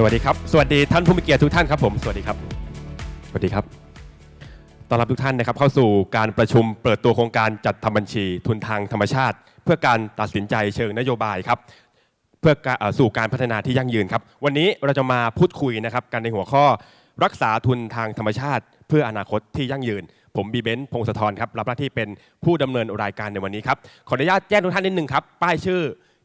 สวัสดีครับ สวัสดีท่านผู้มีเกียรติทุกท่านครับผมสวัสดีครับ สวัสดีครับต้อนรับทุกท่านนะครับเข้าสู่การประชุมเปิดตัวโครงการจัดทำบัญชี ทุนทางธรรมชาติ เพื่อการตัดสินใจเชิงนโยบายครับ เพื่อสู่การพัฒนาที่ยั่งยืนครับ วันนี้เราจะมาพูดคุยนะครับกันในหัวข้อรักษาทุนทางธรรมชาติ เพื่ออนาคตที่ยั่งยืน ผมบีเบนซ์พงศธรครับรับหน้าที่เป็นผู้ดำเนินรายการในวันนี้ครับขออนุญาตแจ้งทุกท่านนิดนึงครับป้ายชื่อ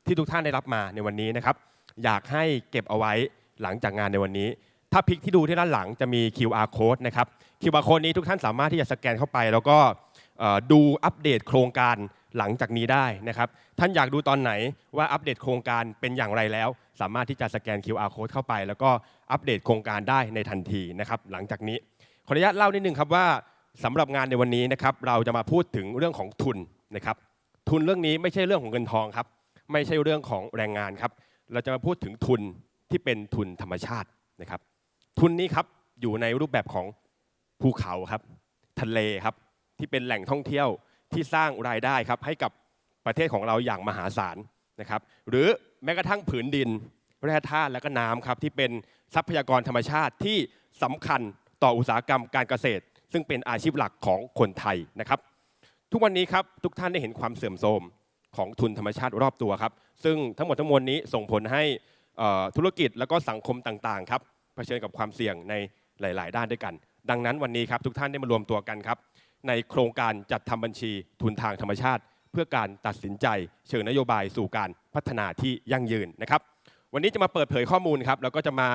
ที่ทุกท่านได้รับมาในวันนี้นะครับอยากให้เก็บเอาไว้ หลังจากงานในวันนี้ ถ้าพลิกที่ดูที่ด้านหลังจะมี QR code นะครับ QR code นี้ทุกท่านสามารถที่จะสแกนเข้าไป แล้วก็ดูอัปเดตโครงการหลังจากนี้ได้นะครับ ท่านอยากดูตอนไหนว่าอัปเดตโครงการเป็นอย่างไรแล้ว สามารถที่จะสแกน QR code เข้าไป แล้วก็อัปเดตโครงการได้ในทันทีนะครับ หลังจากนี้ขออนุญาตเล่านิดนึงครับว่าสำหรับงานในวันนี้นะครับเราจะมาพูดถึงเรื่องของทุนนะครับ ทุนเรื่องนี้ไม่ใช่เรื่องของเงินทองครับ ไม่ใช่เรื่องของแรงงานครับ เราจะมาพูดถึงทุน ที่เป็นทุนธรรมชาตินะครับ ทุนนี้ครับอยู่ในรูปแบบของภูเขาครับ ทะเลครับที่เป็นแหล่งท่องเที่ยวที่สร้างรายได้ครับให้กับประเทศของเราอย่างมหาศาลนะครับ หรือแม้กระทั่งผืนดินแร่ธาตุและก็น้ำครับที่เป็นทรัพยากรธรรมชาติที่สำคัญต่ออุตสาหกรรมการเกษตร ซึ่งเป็นอาชีพหลักของคนไทยนะครับ ทุกวันนี้ครับทุกท่านได้เห็นความเสื่อมโทรมของทุนธรรมชาติรอบตัวครับ ซึ่งทั้งหมดทั้งมวลนี้ส่งผลให้ ธุรกิจและก็สังคมต่างๆครับเผชิญกับความเสี่ยงในหลาย ๆ ด้านด้วยกัน ดังนั้นวันนี้ครับทุกท่านได้มารวมตัวกันครับ ในโครงการจัดทำบัญชีทุนทางธรรมชาติ เพื่อการตัดสินใจ เชิงนโยบายสู่การพัฒนาที่ยั่งยืนนะครับ วันนี้จะมาเปิดเผยข้อมูลครับแล้วก็จะมา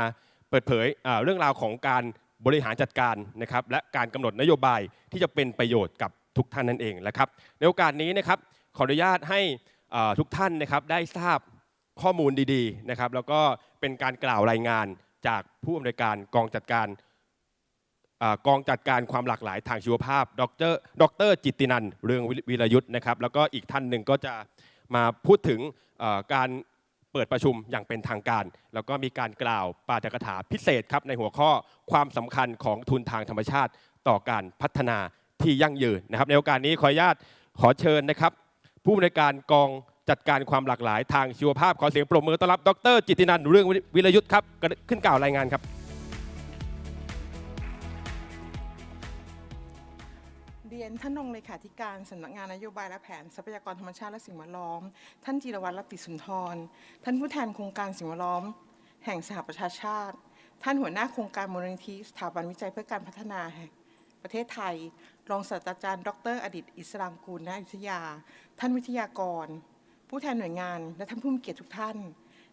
เปิดเผยเรื่องราวของการบริหารจัดการนะครับและการกำหนดนโยบายที่จะเป็นประโยชน์กับทุกท่านนั่นเองนะครับ ในโอกาสนี้นะครับขออนุญาตให้ทุกท่านนะครับได้ทราบ ข้อมูลดีๆนะครับ แล้วก็เป็นการกล่าวรายงานจากผู้อำนวยการกองจัดการกองจัดการความหลากหลายทางชีวภาพ ดร ดร จิตตินันเรืองวิรยุทธ์นะครับ แล้วก็อีกท่านหนึ่งก็จะมาพูดถึงการเปิดประชุมอย่างเป็นทางการ แล้วก็มีการกล่าวปาฐกถาพิเศษครับในหัวข้อความสำคัญของทุนทางธรรมชาติต่อการพัฒนาที่ยั่งยืนนะครับ ในโอกาสนี้ขออนุญาตขอเชิญนะครับ ผู้บริการกอง จัดการความหลากหลายทางชีวภาพขอเสียงปรบมือต้อนรับดร จิตินันท์เรื่องวิรยุทธ์ครับขึ้นกล่าวรายงานครับ เรียนท่านรองเลขาธิการสำนักงานนโยบายและแผนทรัพยากรธรรมชาติและสิ่งแวดล้อม ท่านจิรวัตรรัตติสุนทร ท่านผู้แทนโครงการสิ่งแวดล้อม แห่งสหประชาชาติ ท่านหัวหน้าโครงการมูลนิธิสถาบันวิจัยเพื่อการพัฒนาแห่งประเทศไทย รองศาสตราจารย์ ดร อดิตอิสลามกูลณอยุธยา ท่านวิทยากร ผู้แทนหน่วยงาน และท่านผู้มีเกียรติทุกท่าน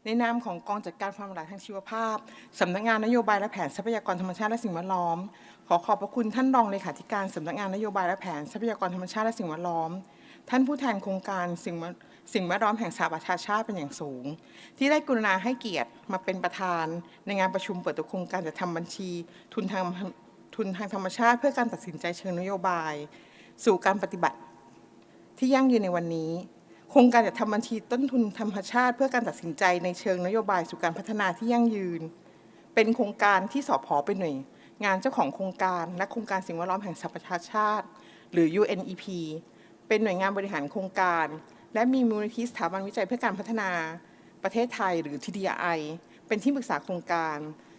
ในนามของกองจัดการความหลากหลายทางชีวภาพสำนักงานนโยบายและแผนทรัพยากรธรรมชาติและสิ่งแวดล้อม ขอขอบพระคุณท่านรองเลขาธิการสำนักงานนโยบายและแผนทรัพยากรธรรมชาติและสิ่งแวดล้อม ท่านผู้แทนโครงการสิ่งแวดสิ่งแวดล้อมแห่งสหประชาชาติเป็นอย่างสูง ที่ได้กรุณาให้เกียรติมาเป็นประธานในงานประชุมเปิดตัวโครงการจัดทำบัญชี ทุนทางทุนทางธรรมชาติ เพื่อการตัดสินใจเชิงนโยบาย สู่การปฏิบัติที่ยั่งยืนในวันนี้ ครงการจัดทำบัญชีต้นทุนธรรมชาติ เพื่อการตัดสินใจในเชิงนโยบายสู่การพัฒนาที่ยั่งยืน เป็นโครงการที่สอพเป็นหน่วยงานเจ้าของโครงการและโครงการสิ่งแวดล้อมแห่งสหประชาชาติ หรือ UNEP เป็นหน่วยงานบริหารโครงการ และมีมูลนิธิสถาบันวิจัยเพื่อการพัฒนาประเทศไทยหรือ TDI เป็นที่ปรึกษาโครงการ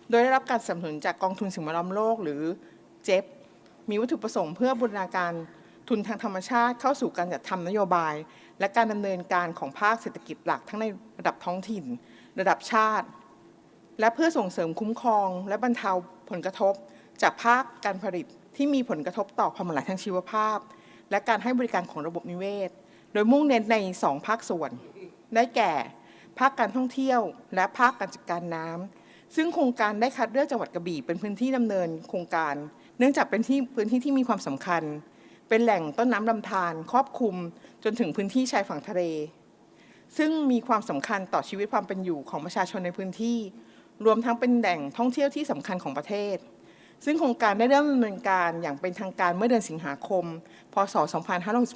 โดยได้รับการสนับสนุนจากกองทุนสิ่งแวดล้อมโลกหรือเจ p มีวัตถุประสงค์เพื่อบูรณาการทุนทางธรรมชาติเข้าสู่การจัดทำนโยบาย และการดำเนินการของภาคเศรษฐกิจหลักทั้งในระดับท้องถิ่น ระดับชาติ และเพื่อส่งเสริมคุ้มครอง และบรรเทาผลกระทบ จากภาคการผลิตที่มีผลกระทบต่อความหลากหลายทางชีวภาพ และการให้บริการของระบบนิเวศ โดยมุ่งเน้นใน 2 ภาคส่วน ได้แก่ ภาคการท่องเที่ยว และภาคการจัดการน้ำซึ่งโครงการได้คัดเลือกจังหวัดกระบี่เป็นพื้นที่ดำเนินโครงการ เนื่องจากเป็นที่พื้นที่ที่มีความสำคัญ เป็นแหล่งต้นน้ำลำธารครอบคลุมจนถึงพื้นที่ชายฝั่งทะเล ซึ่งมีความสำคัญต่อชีวิตความเป็นอยู่ของประชาชนในพื้นที่ รวมทั้งเป็นแหล่งท่องเที่ยวที่สำคัญของประเทศ ซึ่งโครงการได้เริ่มดำเนินการอย่างเป็นทางการเมื่อเดือนสิงหาคม พศ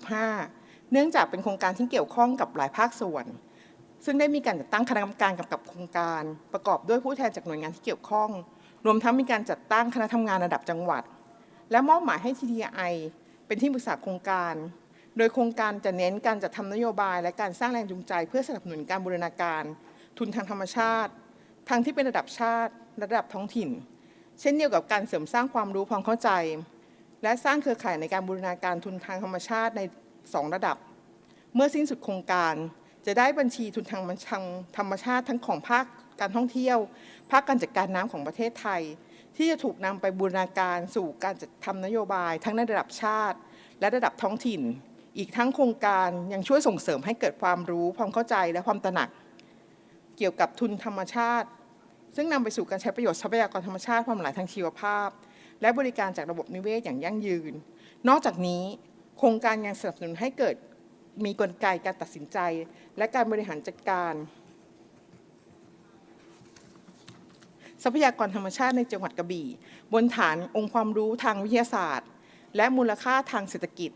2565 เนื่องจากเป็นโครงการที่เกี่ยวข้องกับหลายภาคส่วน ซึ่งได้มีการจัดตั้งคณะกรรมการกำกับโครงการ ประกอบด้วยผู้แทนจากหน่วยงานที่เกี่ยวข้อง รวมทั้งมีการจัดตั้งคณะทำงานระดับจังหวัด และมอบหมายให้ TDI เป็นที่ปรึกษาโครงการ โดยโครงการจะเน้นการจัดทำนโยบาย และการสร้างแรงจูงใจ เพื่อสนับสนุนการบูรณาการ ทุนทางธรรมชาติ ทั้งที่เป็นระดับชาติ ระดับท้องถิ่น เช่นเดียวกับการเสริมสร้างความรู้ความเข้าใจ และสร้างเครือข่ายในการบูรณาการทุนทางธรรมชาติใน 2 ระดับ เมื่อสิ้นสุดโครงการจะได้บัญชีทุนทางธรรมชาติทั้งของภาคการท่องเที่ยว ภาคการจัดการน้ำของประเทศไทย ที่จะถูกนำไปบูรณาการสู่การจัดทำนโยบาย ทั้งในระดับชาติ และระดับท้องถิ่น อีกทั้งโครงการยังช่วยส่งเสริมให้เกิดความรู้ความเข้าใจและความตระหนัก เกี่ยวกับทุนธรรมชาติ ซึ่งนำไปสู่การใช้ประโยชน์ทรัพยากรธรรมชาติความหลายทางชีวภาพ และบริการจากระบบนิเวศอย่างยั่งยืน นอกจากนี้โครงการยังสนับสนุนให้เกิดมีกลไกการตัดสินใจ และการบริหารจัดการ ทรัพยากรธรรมชาติในจังหวัดกระบี่ บนฐานองค์ความรู้ทางวิทยาศาสตร์ และมูลค่าทางเศรษฐกิจ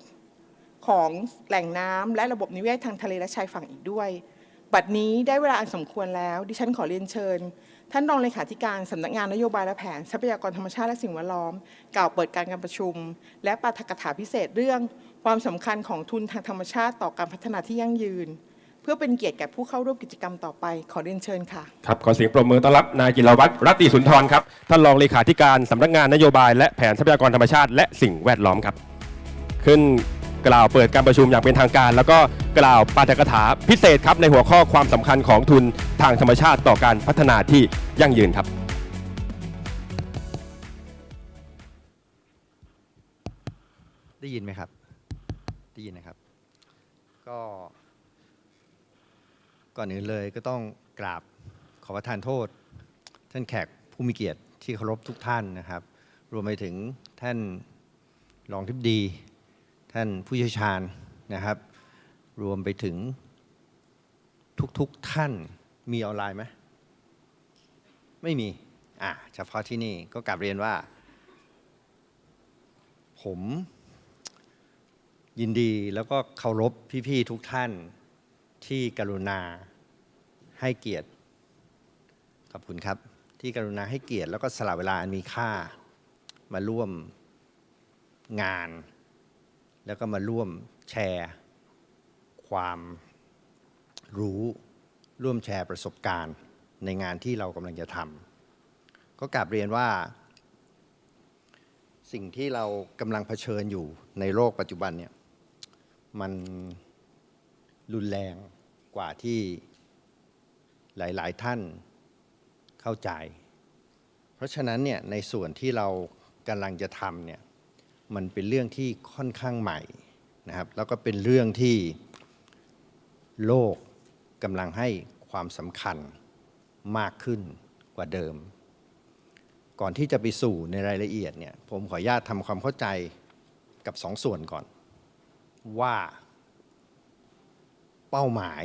ของแหล่งน้ำและระบบนิเวศทางทะเลและชายฝั่งอีกด้วย บัดนี้ได้เวลาอันสมควรแล้ว ดิฉันขอเรียนเชิญ ท่านรองเลขาธิการสำนักงานนโยบายและแผนทรัพยากรธรรมชาติและสิ่งแวดล้อม กล่าวเปิดการการประชุม และปาฐกถาพิเศษเรื่อง ความสำคัญของทุนทางธรรมชาติต่อการพัฒนาที่ยั่งยืน เพื่อเป็นเกียรติแก่ผู้เข้าร่วมกิจกรรมต่อไป ขอเรียนเชิญค่ะ ครับขอเสียงปรบมือต้อนรับนายจิรวัตรรัตติสุนทรครับท่านรองเลขาธิการสำนักงานนโยบายและแผนทรัพยากรธรรมชาติ และสิ่งแวดล้อมครับ ขึ้นกล่าวเปิดการประชุมอย่างเป็นทางการ แล้วก็กล่าวปาฐกถาพิเศษครับในหัวข้อความสำคัญของทุนทางธรรมชาติต่อการพัฒนาที่ยั่งยืนครับ ได้ยินไหมครับ ได้ยินนะครับ ก็ ก่อนอื่นเลยก็ต้องกราบขอประทานโทษ ท่านแขกผู้มีเกียรติที่เคารพทุกท่านนะครับ รวมไปถึงท่านรองทิบดี ท่านผู้เชี่ยวชาญนะครับ รวมไปถึงทุกๆท่านมีออนไลน์ไหมไม่มีอะเฉพาะที่นี่ก็กลับเรียนว่า ผมยินดีแล้วก็เคารพพี่ๆทุกท่าน ที่กรุณาให้เกียรติ ขอบคุณครับ ที่กรุณาให้เกียรติ แล้วก็สละเวลาอันมีค่า มาร่วมงาน แล้วก็มาร่วมแชร์ ความรู้ ร่วมแชร์ประสบการณ์ในงานที่เรากำลังจะทำก็กลับเรียนว่า สิ่งที่เรากำลังเผชิญอยู่ในโลกปัจจุบันเนี่ยมันรุนแรง กว่าที่หลาย ๆ ท่านเข้าใจ เพราะฉะนั้นเนี่ยในส่วนที่เรากำลังจะทำเนี่ยมันเป็นเรื่องที่ค่อนข้างใหม่นะครับ แล้วก็เป็นเรื่องที่โลกกำลังให้ความสำคัญมากขึ้นกว่าเดิม ก่อนที่จะไปสู่ในรายละเอียดเนี่ยผมขออนุญาตทำความเข้าใจกับสองส่วนก่อน ว่า เป้าหมาย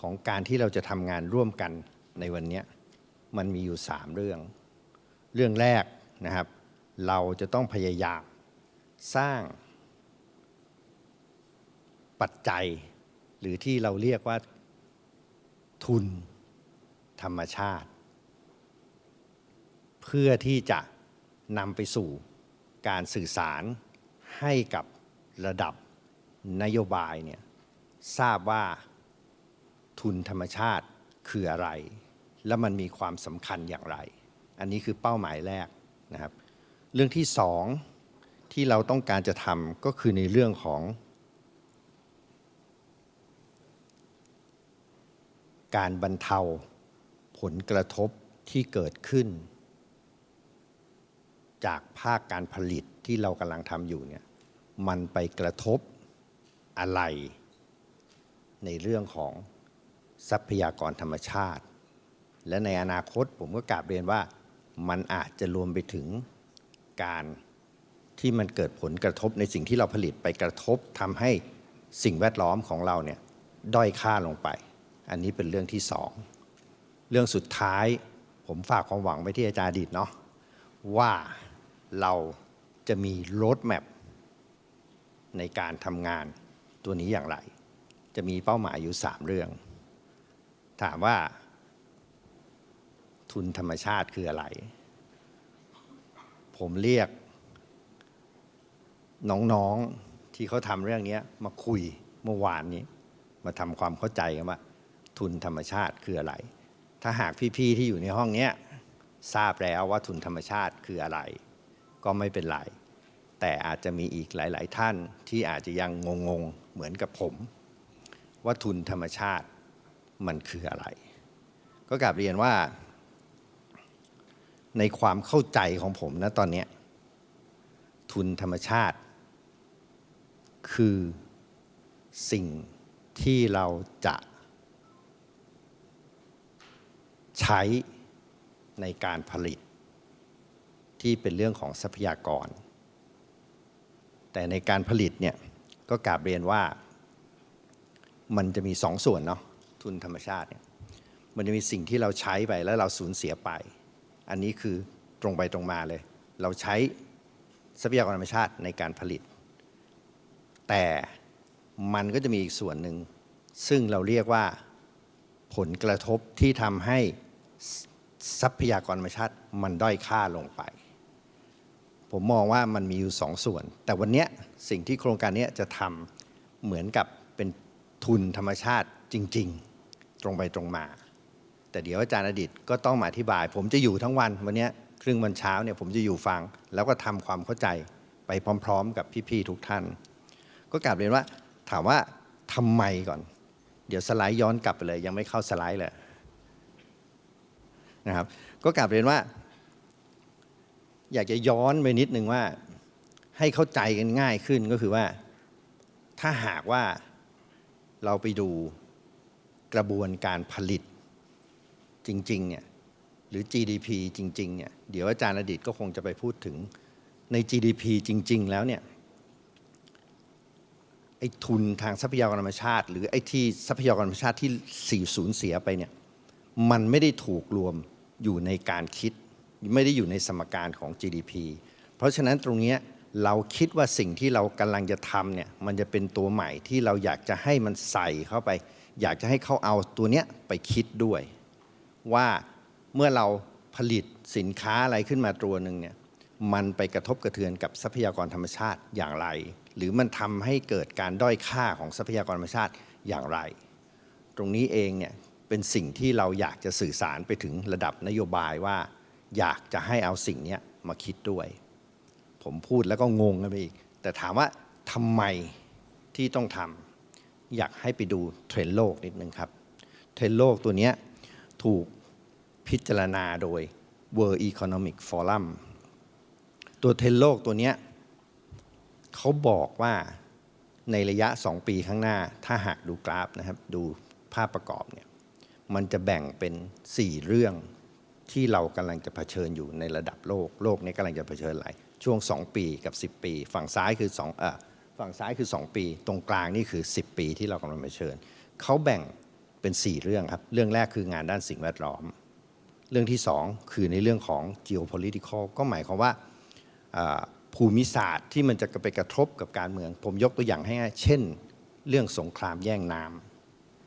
ของการที่เราจะทำงานร่วมกันในวันนี้มันมีอยู่สามเรื่อง เรื่องแรกนะครับ เราจะต้องพยายามสร้างปัจจัย หรือที่เราเรียกว่าทุนธรรมชาติ เพื่อที่จะนำไปสู่การสื่อสารให้กับระดับนโยบายเนี่ย ทราบว่าทุนธรรมชาติคืออะไร และมันมีความสำคัญอย่างไร อันนี้คือเป้าหมายแรกนะครับ เรื่องที่สองที่เราต้องการจะทำก็คือในเรื่องของ การบรรเทาผลกระทบที่เกิดขึ้น จากภาคการผลิตที่เรากำลังทำอยู่เนี่ยมันไปกระทบอะไร ในเรื่องของทรัพยากรธรรมชาติ และในอนาคตผมก็กราบเรียนว่ามันอาจจะรวมไปถึงการที่มันเกิดผลกระทบในสิ่งที่เราผลิตไปกระทบทำให้สิ่งแวดล้อมของเราเนี่ยด้อยค่าลงไป อันนี้เป็นเรื่องที่สองเรื่องสุดท้ายผมฝากความหวังไว้ที่อาจารย์ดิตเนาะว่าเราจะมีโรดแมพในการทำงานตัวนี้อย่างไร จะมีเป้าหมายอยู่ 3 เรื่อง ถามว่าทุนธรรมชาติคืออะไร ผมเรียก น้องๆที่เขาทำเรื่องนี้มาคุยเมื่อวานนี้ มาทำความเข้าใจกันว่า ทุนธรรมชาติคืออะไร ถ้าหากพี่ๆที่อยู่ในห้องนี้ทราบแล้วว่าทุนธรรมชาติคืออะไร ก็ไม่เป็นไร แต่อาจจะมีอีกหลาย ๆ ท่านที่อาจจะยังงงๆ เหมือนกับผม ว่าทุนธรรมชาติมันคืออะไร ก็กลับเรียนว่า ในความเข้าใจของผมนะตอนนี้ ทุนธรรมชาติ คือสิ่งที่เราจะใช้ในการผลิต ที่เป็นเรื่องของทรัพยากร แต่ในการผลิตเนี่ยก็กราบเรียนว่า มันจะมีสองส่วนเนาะทุนธรรมชาติเนี่ยมันจะมีสิ่งที่เราใช้ไปแล้วเราสูญเสียไป อันนี้คือตรงไปตรงมาเลย เราใช้ทรัพยากรธรรมชาติในการผลิต แต่มันก็จะมีอีกส่วนหนึ่ง ซึ่งเราเรียกว่าผลกระทบที่ทำให้ทรัพยากรธรรมชาติมันด้อยค่าลงไป ผมมองว่ามันมีอยู่สองส่วน แต่วันนี้สิ่งที่โครงการนี้จะทำเหมือนกับเป็น ทุนธรรมชาติจริง ๆ ตรงไปตรงมา แต่เดี๋ยวอาจารย์อดิตก็ต้องมาอธิบาย ผมจะอยู่ทั้งวันวันนี้ครึ่งวันเช้าเนี่ยผมจะอยู่ฟัง แล้วก็ทำความเข้าใจไปพร้อม ๆ กับพี่ๆทุกท่าน ก็กลับเรียนว่าถามว่าทำไมก่อน เดี๋ยวสไลด์ย้อนกลับไปเลย ยังไม่เข้าสไลด์เลยนะครับ ก็กลับเรียนว่า อยากจะย้อนไปนิดนึงว่าให้เข้าใจกันง่ายขึ้นก็คือว่า ถ้าหากว่า เราไปดูกระบวนการผลิตจริงๆเนี่ยหรือ GDP จริงๆเนี่ยเดี๋ยวอาจารย์อดิตก็คงจะไปพูดถึงใน GDP จริง ๆ แล้วเนี่ยไอ้ทุนทางทรัพยากรธรรมชาติ หรือไอ้ที่ทรัพยากรธรรมชาติที่สี่สูญเสียไปเนี่ยมันไม่ได้ถูกรวมอยู่ในการคิด ไม่ได้อยู่ในสมการของ GDP เพราะฉะนั้นตรงเนี้ย เราคิดว่าสิ่งที่เรากำลังจะทำเนี่ยมันจะเป็นตัวใหม่ที่เราอยากจะให้มันใส่เข้าไป อยากจะให้เขาเอาตัวเนี้ยไปคิดด้วย ว่าเมื่อเราผลิตสินค้าอะไรขึ้นมาตัวหนึ่งเนี่ยมันไปกระทบกระเทือนกับทรัพยากรธรรมชาติอย่างไร หรือมันทำให้เกิดการด้อยค่าของทรัพยากรธรรมชาติอย่างไร ตรงนี้เองเนี่ยเป็นสิ่งที่เราอยากจะสื่อสารไปถึงระดับนโยบายว่า อยากจะให้เอาสิ่งเนี้ยมาคิดด้วย ผมพูดแล้วก็งงกันไปอีก แต่ถามว่าทำไมที่ต้องทำอยากให้ไปดูเทรนโลกนิดนึงครับ เทรนโลกตัวนี้ถูกพิจารณาโดย World Economic Forum ตัวเทรนโลกตัวนี้เขาบอกว่าในระยะ 2 ปีข้างหน้า ถ้าหากดูกราฟนะครับ ดูภาพประกอบเนี่ยมันจะแบ่งเป็น 4 เรื่องที่เรากำลังจะเผชิญอยู่ในระดับโลก โลกนี้กำลังจะเผชิญอะไร ช่วง 2 ปีกับ 10 ปี ฝั่งซ้ายคือ2เอ่อฝั่งซ้ายคือ 2 ปี ตรงกลางนี่คือ 10 ปีที่เรากำลังเชิญเขาแบ่งเป็น 4 เรื่องครับ เรื่องแรกคืองานด้านสิ่งแวดล้อม เรื่องที่ 2 คือในเรื่องของ geopolitical ก็หมายความว่าอ่าภูมิศาสตร์ที่มันจะไปกระทบกับการเมือง ผมยกตัวอย่างให้ง่ายเช่น เรื่องสงครามแย่งน้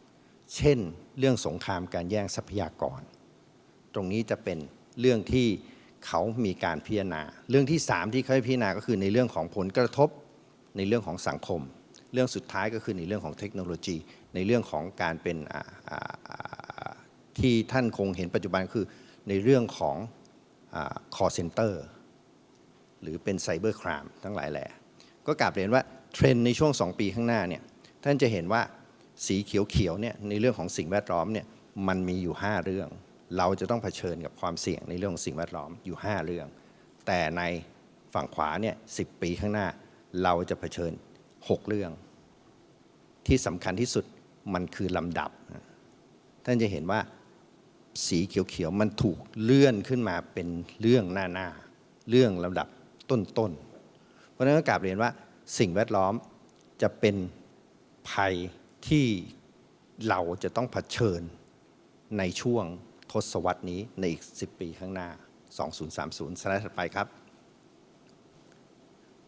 ำเช่น เรื่องสงครามการแย่งทรัพยากร ตรงนี้จะเป็นเรื่องที่ เขามีการพิจารณา เรื่องที่ 3 ที่เขาพิจารณาก็คือในเรื่องของผลกระทบในเรื่องของสังคม เรื่องสุดท้ายก็คือในเรื่องของเทคโนโลยี ในเรื่องของการเป็นที่ท่านคงเห็นปัจจุบันคือในเรื่องของอ่า call center หรือเป็นไซเบอร์ครามทั้งหลายแหล่ก็กลับเรียนว่าเทรนด์ในช่วง 2 ปีข้างหน้าเนี่ยท่านจะเห็นว่าสีเขียวๆเนี่ยในเรื่องของสิ่งแวดล้อมเนี่ยมันมีอยู่ 5 เรื่อง เราจะต้องเผชิญกับความเสี่ยงในเรื่องของสิ่งแวดล้อมอยู่ 5 เรื่อง แต่ในฝั่งขวาเนี่ยสิปีข้างหน้า เราจะเผชิญ 6 เรื่อง ที่สำคัญที่สุดมันคือลำดับ ท่านจะเห็นว่าสีเขียวๆมันถูกเลื่อนขึ้นมาเป็นเรื่องหน้าๆเรื่องลำดับต้นๆ เพราะฉะนั้นก็กราบเรียนว่าสิ่งแวดล้อมจะเป็นภัยที่เราจะต้องเผชิญในช่วง ทศวรรษนี้ในอีก 10 ปีข้างหน้า 2030 สไลด์ถัดไปครับ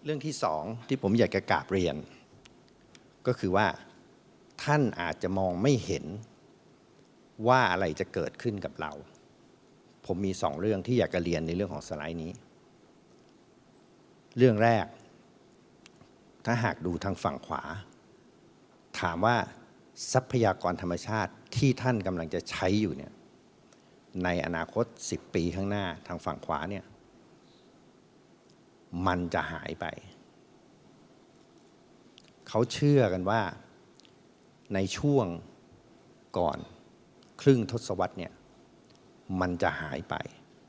เรื่องที่สองที่ผมอยากจะกราบเรียน ก็คือว่าท่านอาจจะมองไม่เห็นว่าอะไรจะเกิดขึ้นกับเรา ผมมีสองเรื่องที่อยากจะเรียนในเรื่องของสไลด์นี้ เรื่องแรก ถ้าหากดูทางฝั่งขวา ถามว่าทรัพยากรธรรมชาติที่ท่านกำลังจะใช้อยู่เนี่ย ในอนาคต 10 ปีข้างหน้าทางฝั่งขวาเนี่ย มันจะหายไป เขาเชื่อกันว่าในช่วงก่อนครึ่งทศวรรษเนี่ย มันจะหายไป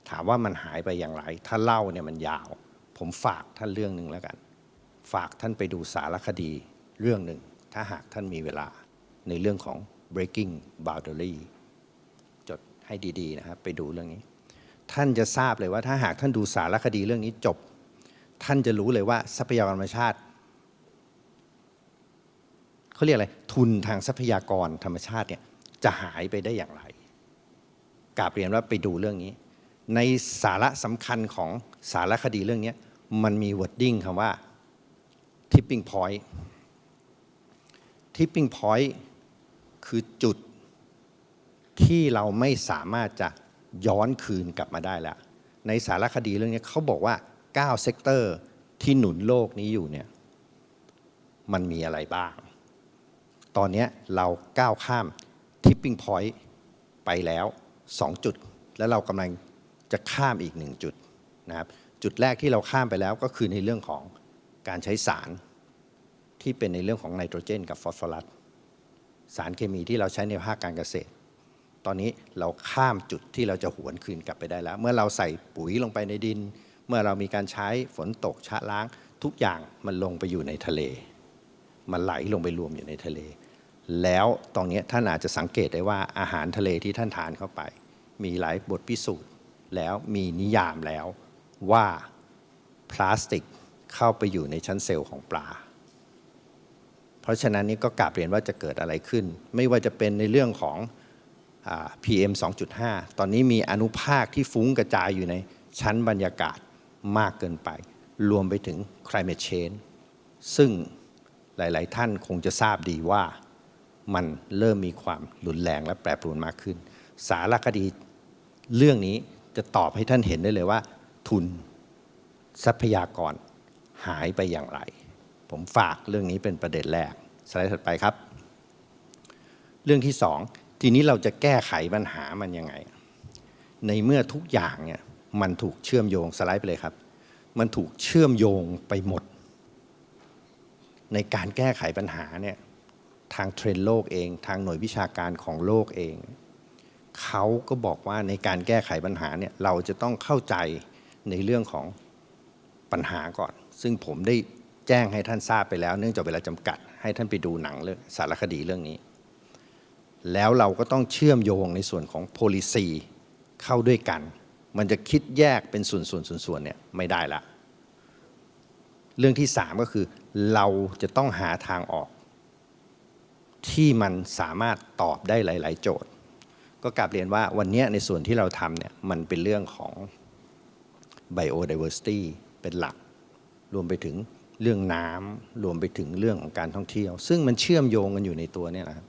ถามว่ามันหายไปอย่างไร ถ้าเล่าเนี่ยมันยาว ผมฝากท่านเรื่องหนึ่งแล้วกัน ฝากท่านไปดูสารคดีเรื่องหนึ่ง ถ้าหากท่านมีเวลาในเรื่องของ breaking boundary ให้ดีๆนะครับไปดูเรื่องนี้ ท่านจะทราบเลยว่าถ้าหากท่านดูสารคดีเรื่องนี้จบ ท่านจะรู้เลยว่าทรัพยากรธรรมชาติเขาเรียกอะไรทุนทางทรัพยากรธรรมชาติเนี่ยจะหายไปได้อย่างไรกราบเรียนว่าไปดูเรื่องนี้ ในสาระสำคัญของสารคดีเรื่องนี้มันมี wording คำว่า tipping point tipping point คือจุด ที่เราไม่สามารถจะย้อนคืนกลับมาได้แล้ว ในสารคดีเรื่องนี้เขาบอกว่า9เซกเตอร์ที่หนุนโลกนี้อยู่เนี่ยมันมีอะไรบ้าง ตอนนี้เราก้าวข้าม tipping point ไปแล้ว 2 จุด แล้วเรากำลังจะข้ามอีก 1 จุดนะครับจุดแรกที่เราข้ามไปแล้วก็คือในเรื่องของการใช้สารที่เป็นในเรื่องของไนโตรเจนกับฟอสฟอรัสสารเคมีที่เราใช้ในภาคการเกษตร ตอนนี้เราข้ามจุดที่เราจะหวนคืนกลับไปได้แล้ว เมื่อเราใส่ปุ๋ยลงไปในดิน เมื่อเรามีการใช้ฝนตกชะล้าง ทุกอย่างมันลงไปอยู่ในทะเล มันไหลลงไปรวมอยู่ในทะเล แล้วตรงนี้ท่านอาจจะสังเกตได้ว่าอาหารทะเลที่ท่านทานเข้าไป มีหลายบทพิสูจน์ แล้วมีนิยามแล้วว่าพลาสติกเข้าไปอยู่ในชั้นเซลล์ของปลา เพราะฉะนั้นนี่ก็กลับเรียนว่าจะเกิดอะไรขึ้น ไม่ว่าจะเป็นในเรื่องของ PM 2.5 ตอนนี้มีอนุภาคที่ฟุ้งกระจายอยู่ในชั้นบรรยากาศมากเกินไป รวมไปถึง climate change ซึ่งหลาย ๆ ท่านคงจะทราบดีว่ามันเริ่มมีความรุนแรงและแปรปรวนมากขึ้น สารคดีเรื่องนี้จะตอบให้ท่านเห็นได้เลยว่า ทุนทรัพยากรหายไปอย่างไร ผมฝากเรื่องนี้เป็นประเด็นแรกสไลด์ถัดไปครับ เรื่องที่สอง ทีนี้เราจะแก้ไขปัญหามันยังไง ในเมื่อทุกอย่างเนี่ยมันถูกเชื่อมโยงสไลด์ไปเลยครับ มันถูกเชื่อมโยงไปหมด ในการแก้ไขปัญหาเนี่ยทางเทรนโลกเอง ทางหน่วยวิชาการของโลกเอง เขาก็บอกว่าในการแก้ไขปัญหาเนี่ยเราจะต้องเข้าใจในเรื่องของปัญหาก่อน ซึ่งผมได้แจ้งให้ท่านทราบไปแล้ว เนื่องจากเวลาจำกัด ให้ท่านไปดูหนังเรื่องสารคดีเรื่องนี้ แล้วเราก็ต้องเชื่อมโยงในส่วนของ policy เข้าด้วยกัน มันจะคิดแยกเป็นส่วนๆๆๆเนี่ยไม่ได้ละ เรื่องที่สามก็คือ เราจะต้องหาทางออก ที่มันสามารถตอบได้หลาย ๆ โจทย์ ก็กลับเรียนว่าวันนี้ในส่วนที่เราทำเนี่ยมันเป็นเรื่องของ biodiversity เป็นหลัก รวมไปถึงเรื่องน้ำรวมไปถึงเรื่องของการท่องเที่ยว ซึ่งมันเชื่อมโยงกันอยู่ในตัวเนี่ยนะครับ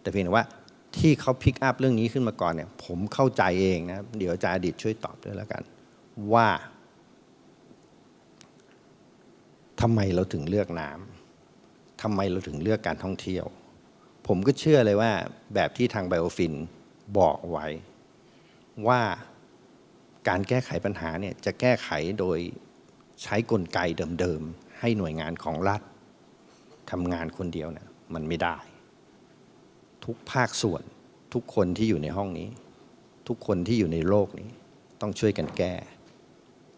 แต่เพียงแต่ว่าที่เขาพิกอัพเรื่องนี้ขึ้นมาก่อนเนี่ยผมเข้าใจเองนะเดี๋ยวอาจารย์อดิตช่วยตอบด้วยแล้วกัน ว่าทำไมเราถึงเลือกน้ำทำไมเราถึงเลือกการท่องเที่ยว ผมก็เชื่อเลยว่าแบบที่ทางไบโอฟินบอกไว้ว่าการแก้ไขปัญหาเนี่ยจะแก้ไขโดยใช้กลไกเดิมๆ ให้หน่วยงานของรัฐทำงานคนเดียวเนี่ยมันไม่ได้ ทุกภาคส่วน ทุกคนที่อยู่ในห้องนี้ ทุกคนที่อยู่ในโลกนี้ ต้องช่วยกันแก้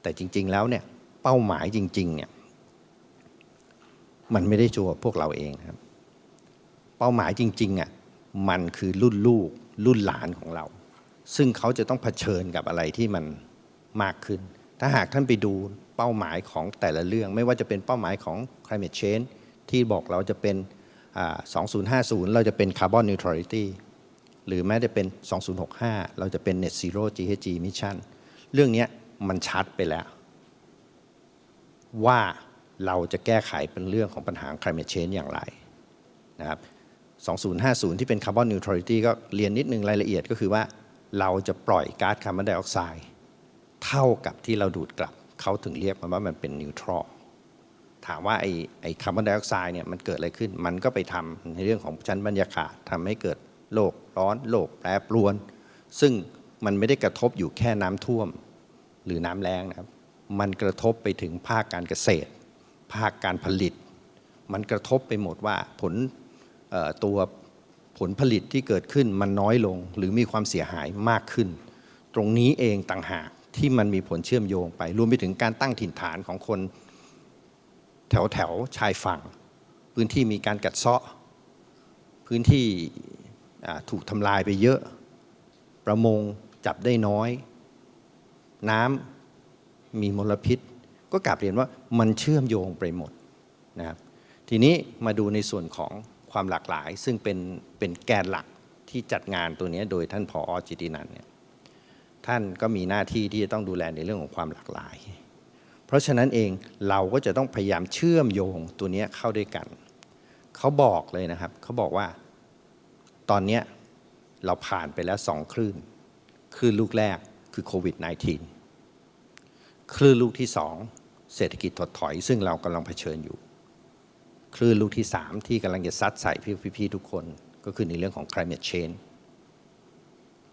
แต่จริง ๆ แล้วเนี่ยเป้าหมายจริงๆเนี่ยมันไม่ได้จัวพวกเราเองครับ เป้าหมายจริงๆอะมันคือรุ่นลูกรุ่นหลานของเรา ซึ่งเขาจะต้องเผชิญกับอะไรที่มันมากขึ้น ถ้าหากท่านไปดูเป้าหมายของแต่ละเรื่อง ไม่ว่าจะเป็นเป้าหมายของ climate change ที่บอกเราจะเป็น 2050 เราจะเป็น carbon neutrality หรือแม้จะเป็น 2065 เราจะเป็น net zero GHG Mission เรื่องนี้มันชัดไปแล้ว ว่าเราจะแก้ไขเป็นเรื่องของปัญหา climate change อย่างไรนะครับ 2050 ที่เป็น carbon neutrality ก็เรียนนิดนึงรายละเอียดก็คือว่าเราจะปล่อยก๊าซคาร์บอนไดออกไซด์เท่ากับที่เราดูดกลับ เขาถึงเรียกมันว่ามันเป็นนิวทรัล ถามว่าไอ้ไอ้คาร์บอนไดออกไซด์เนี่ยมันเกิดอะไรขึ้น มันก็ไปทำในเรื่องของชั้นบรรยากาศทำให้เกิดโลกร้อนโลกแปรปรวน ซึ่งมันไม่ได้กระทบอยู่แค่น้ำท่วมหรือน้ำแล้งนะครับ มันกระทบไปถึงภาคการเกษตร ภาคการผลิต มันกระทบไปหมดว่าผลตัวผลผลิตที่เกิดขึ้นมันน้อยลงหรือมีความเสียหายมากขึ้น ตรงนี้เองต่างหากที่มันมีผลเชื่อมโยงไป รวมไปถึงการตั้งถิ่นฐานของคน แถวแถวชายฝั่ง พื้นที่มีการกัดเซาะ พื้นที่ถูกทำลายไปเยอะ ประมงจับได้น้อย น้ำมีมลพิษ ก็กลับเรียนว่ามันเชื่อมโยงไปหมดนะครับทีนี้มาดูในส่วนของความหลากหลาย ซึ่งเป็นเป็นแกนหลักที่จัดงานตัวนี้โดยท่านผอจิตินันเนี่ยท่านก็มีหน้าที่ที่จะต้องดูแลในเรื่องของความหลากหลาย ราะฉะนั้นเองเราก็จะต้องพยายามเชื่อมโยงตัวนี้เข้าด้วยกัน เขาบอกเลยนะครับ เขาบอกว่า ตอนนี้เราผ่านไปแล้วสองคลื่น คลื่นลูกแรกคือโควิด -19 คลื่นลูกที่สองเศรษฐกิจถดถอย ซึ่งเรากำลังเผชิญอยู่ คลื่นลูกที่สามที่กำลังจะซัดใส่พี่ๆทุกคน ก็คือในเรื่องของ climate change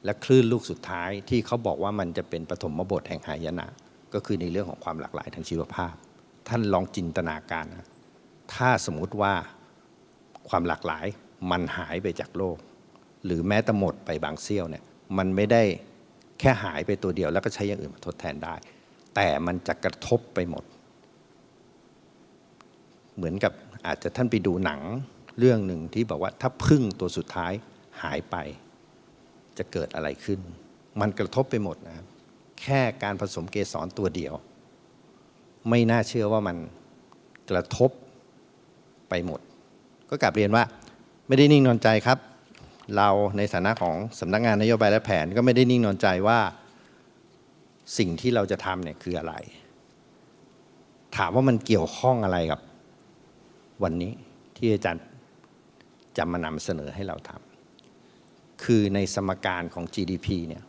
และคลื่นลูกสุดท้ายที่เขาบอกว่ามันจะเป็นปฐมบทแห่งหายนะ ก็คือในเรื่องของความหลากหลายทางชีวภาพ ท่านลองจินตนาการนะถ้าสมมุติว่าความหลากหลายมันหายไปจากโลก หรือแม้แต่หมดไปบางเสี้ยวเนี่ยมันไม่ได้แค่หายไปตัวเดียวแล้วก็ใช้อย่างอื่นมาทดแทนได้ แต่มันจะกระทบไปหมด เหมือนกับอาจจะท่านไปดูหนังเรื่องหนึ่งที่บอกว่าถ้าพึ่งตัวสุดท้ายหายไป จะเกิดอะไรขึ้น มันกระทบไปหมดนะครับ แค่การผสมเกสรตัวเดียว ไม่น่าเชื่อว่ามันกระทบไปหมด ก็กลับเรียนว่าไม่ได้นิ่งนอนใจครับ เราในฐานะของสำนักงานนโยบายและแผนก็ไม่ได้นิ่งนอนใจว่าสิ่งที่เราจะทำเนี่ยคืออะไร ถามว่ามันเกี่ยวข้องอะไรกับ วันนี้ที่อาจารย์จะมานำเสนอให้เราทำคือในสมการของ GDP เนี่ย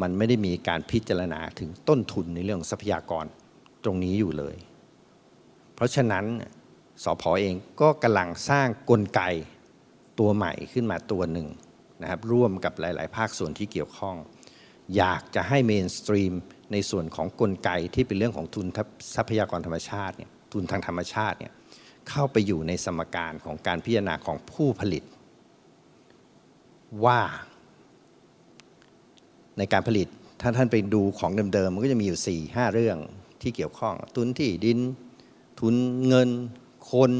มันไม่ได้มีการพิจารณาถึงต้นทุนในเรื่องทรัพยากรตรงนี้อยู่เลย เพราะฉะนั้นสพอเองก็กำลังสร้างกลไกตัวใหม่ขึ้นมาตัวหนึ่งนะครับร่วมกับหลาย ๆ ภาคส่วนที่เกี่ยวข้อง อยากจะให้เมนสตรีมในส่วนของกลไกที่เป็นเรื่องของทุนทรัพยากรธรรมชาติเนี่ยทุนทางธรรมชาติเนี่ยเข้าไปอยู่ในสมการของการพิจารณาของผู้ผลิต ว่า ในการผลิต ถ้าท่านไปดูของเดิมๆมันก็จะมีอยู่ 4 5 เรื่องที่เกี่ยวข้อง ทุนที่ดิน ทุนเงิน คน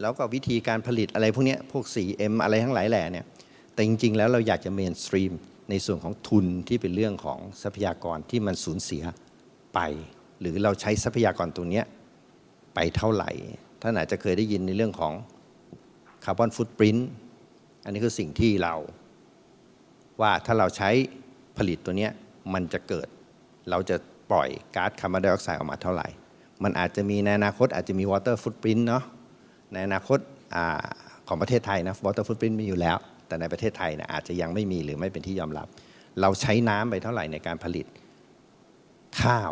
แล้วก็วิธีการผลิตอะไรพวกนี้พวก 4M อะไรทั้งหลายแหล่เนี่ยแต่จริงๆ แล้วเราอยากจะเมนสตรีมในส่วนของทุนที่เป็นเรื่องของทรัพยากรที่มันสูญเสียไป หรือเราใช้ทรัพยากรตัวเนี้ยไปเท่าไหร่ท่านอาจจะเคยได้ยินในเรื่องของคาร์บอนฟุตปรินต์อันนี้คือสิ่งที่เราว่าถ้าเราใช้ ผลิตตัวเนี้ยมันจะเกิด เราจะปล่อยก๊าซคาร์บอนไดออกไซด์ออกมาเท่าไหร่ มันอาจจะมีในอนาคตอาจจะมีวอเตอร์ฟุตปรินต์เนาะในอนาคตอาของประเทศไทยนะวอเตอร์ฟุตปรินต์มีอยู่แล้ว แต่ในประเทศไทยนี่ยอาจจะยังไม่มีหรือไม่เป็นที่ยอมรับ เราใช้น้ำไปเท่าไหร่ในการผลิต ข้าว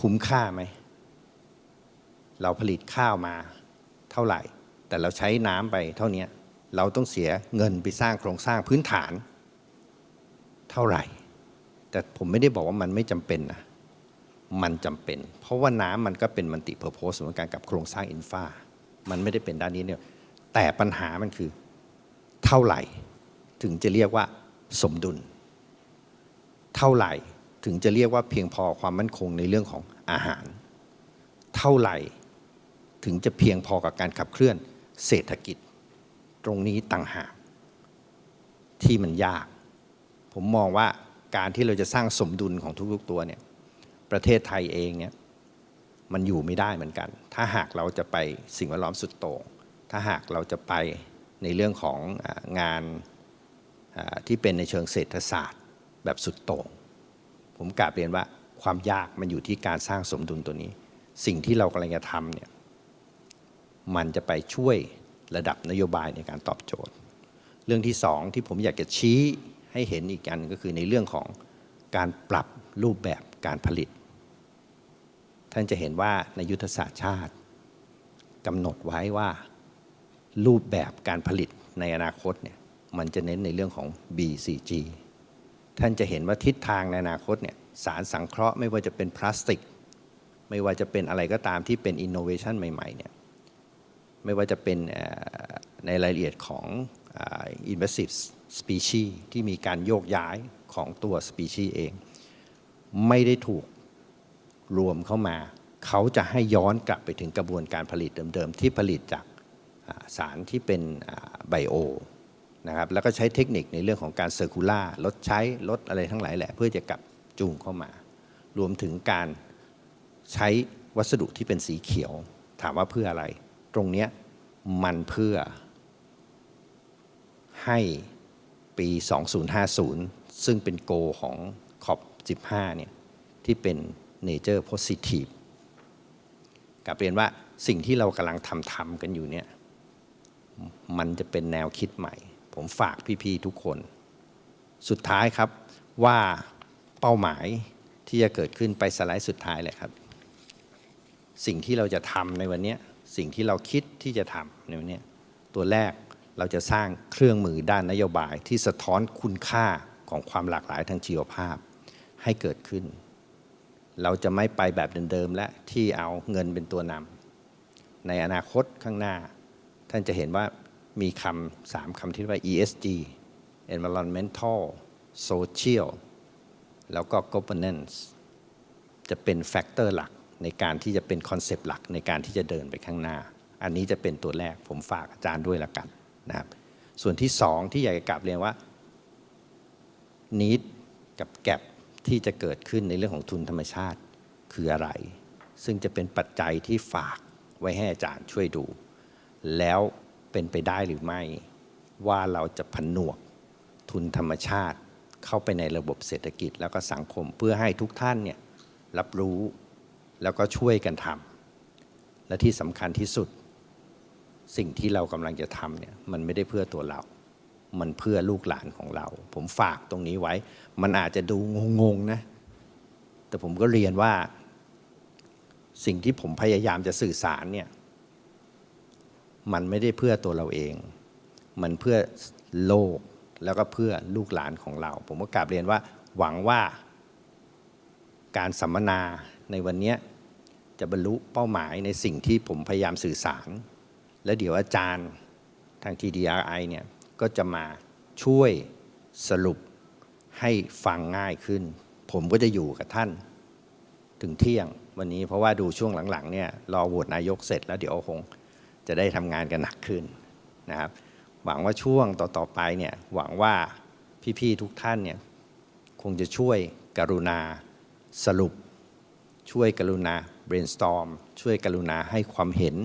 คุ้มค่าไหมเราผลิตข้าวมาเท่าไหร่ แต่เราใช้น้ำไปเท่านี้เราต้องเสียเงินไปสร้างโครงสร้างพื้นฐาน ท่าไหร่ แต่ผมไม่ได้บอกว่ามันไม่จำเป็นนะมันจำเป็น เพราะว่าน้ำมันก็เป็นมันติเพอร์โพสเหมือนกันกับโครงสร้างอินฟามันไม่ได้เป็นด้านนี้เนี่ยแต่ปัญหามันคือเท่าไหร่ ถึงจะเรียกว่าสมดุล เท่าไหร่ถึงจะเรียกว่าเพียงพอความมั่นคงในเรื่องของอาหาร เท่าไหร่ถึงจะเพียงพอกับการขับเคลื่อนเศรษฐกิจ ตรงนี้ต่างหากที่มันยาก ผมมองว่าการที่เราจะสร้างสมดุลของทุกๆตัวเนี่ยประเทศไทยเองเนี่ยมันอยู่ไม่ได้เหมือนกัน ถ้าหากเราจะไปสิ่งแวดล้อมสุดโต่งถ้าหากเราจะไปในเรื่องของงานที่เป็นในเชิงเศรษฐศาสตร์แบบสุดโต่งผมกลับเรียนว่าความยากมันอยู่ที่การสร้างสมดุลตัวนี้ สิ่งที่เรากำลังจะทำเนี่ยมันจะไปช่วยระดับนโยบายในการตอบโจทย์ เรื่องที่สองที่ผมอยากจะชี้ ให้เห็นอีกอันก็คือในเรื่องของการปรับรูปแบบการผลิต ท่านจะเห็นว่าในยุทธศาสตร์ชาติกำหนดไว้ว่ารูปแบบการผลิตในอนาคตเนี่ยมันจะเน้นในเรื่องของ BCG ท่านจะเห็นว่าทิศทางในอนาคตเนี่ยสารสังเคราะห์ไม่ว่าจะเป็นพลาสติก ไม่ว่าจะเป็นอะไรก็ตามที่เป็นอินโนเวชันใหม่ๆเนี่ยไม่ว่าจะเป็นในรายละเอียดของอ่า invasive species ที่มีการโยกย้ายของตัว species เอง ไม่ได้ถูกรวมเข้ามา เขาจะให้ย้อนกลับไปถึงกระบวนการผลิตเดิมๆ ที่ผลิตจากสารที่เป็นไบโอนะครับแล้วก็ใช้เทคนิคในเรื่องของการเซอร์คูล่าลดใช้ลดอะไรทั้งหลายแหละ เพื่อจะกลับจูงเข้ามา รวมถึงการใช้วัสดุที่เป็นสีเขียว ถามว่าเพื่ออะไร ตรงเนี้ยมันเพื่อให้ ปี 2050 ซึ่งเป็นโกของขอบ15เนี่ยที่เป็น nature positive กับเรียนว่าสิ่งที่เรากำลังทำทำกันอยู่เนี่ยมันจะเป็นแนวคิดใหม่ ผมฝากพี่ ๆ ทุกคน สุดท้ายครับว่าเป้าหมายที่จะเกิดขึ้นไปสไลด์สุดท้ายเลยครับ สิ่งที่เราจะทำในวันนี้สิ่งที่เราคิดที่จะทำในวันนี้ตัวแรก เราจะสร้างเครื่องมือด้านนโยบายที่สะท้อนคุณค่าของความหลากหลายทางชีวภาพให้เกิดขึ้น เราจะไม่ไปแบบเดิมๆและที่เอาเงินเป็นตัวนำในอนาคตข้างหน้า ท่านจะเห็นว่ามีคำสามคำที่ว่า ESG environmental social แล้วก็ governance จะเป็นแฟกเตอร์หลักในการที่จะเป็นคอนเซปต์หลักในการที่จะเดินไปข้างหน้า อันนี้จะเป็นตัวแรกผมฝากอาจารย์ด้วยละกัน นะครับส่วนที่สองที่อยากจะกลับเรียนว่า need กับแก p ที่จะเกิดขึ้นในเรื่องของทุนธรรมชาติคืออะไร ซึ่งจะเป็นปัจจัยที่ฝากไว้ให้อาจารย์ช่วยดู แล้วเป็นไปได้หรือไม่ ว่าเราจะผนวกทุนธรรมชาติเข้าไปในระบบเศรษฐกิจแล้วก็สังคมเพื่อให้ทุกท่านเนี่ยรับรู้แล้วก็ช่วยกันทำและที่สำคัญที่สุด สิ่งที่เรากำลังจะทำเนี่ยมันไม่ได้เพื่อตัวเรา มันเพื่อลูกหลานของเรา ผมฝากตรงนี้ไว้ มันอาจจะดูงงๆนะ แต่ผมก็เรียนว่า สิ่งที่ผมพยายามจะสื่อสารเนี่ยมันไม่ได้เพื่อตัวเราเอง มันเพื่อโลกแล้วก็เพื่อลูกหลานของเรา ผมก็กลับเรียนว่าหวังว่าการสัมมนาในวันนี้จะบรรลุเป้าหมายในสิ่งที่ผมพยายามสื่อสาร และเดี๋ยวอาจารย์ทาง TDRI เนี่ยก็จะมาช่วยสรุปให้ฟังง่ายขึ้น ผมก็จะอยู่กับท่านถึงเที่ยงวันนี้เพราะว่าดูช่วงหลังๆเนี่ยรอโหวตนายกเสร็จแล้วเดี๋ยวคงจะได้ทำงานกันหนักขึ้นนะครับ หวังว่าช่วงต่อๆไปเนี่ยหวังว่าพี่ๆทุกท่านเนี่ยคงจะช่วยกรุณาสรุป ช่วยกรุณา brainstorm ช่วยกรุณาให้ความเห็น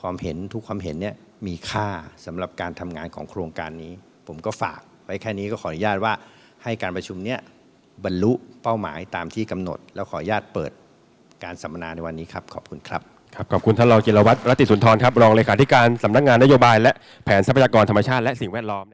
ความเห็นทุกความเห็นเนี่ยมีค่าสำหรับการทำงานของโครงการนี้ ผมก็ฝากไว้แค่นี้ก็ขออนุญาตว่าให้การประชุมเนี่ยบรรลุเป้าหมายตามที่กำหนด แล้วขออนุญาตเปิดการสัมมนาในวันนี้ครับ ขอบคุณครับครับขอบคุณท่านรองจิรวัตรรัตติสุนทรครับรองเลขาธิการสำนักงานนโยบายและแผนทรัพยากรธรรมชาติและสิ่งแวดล้อม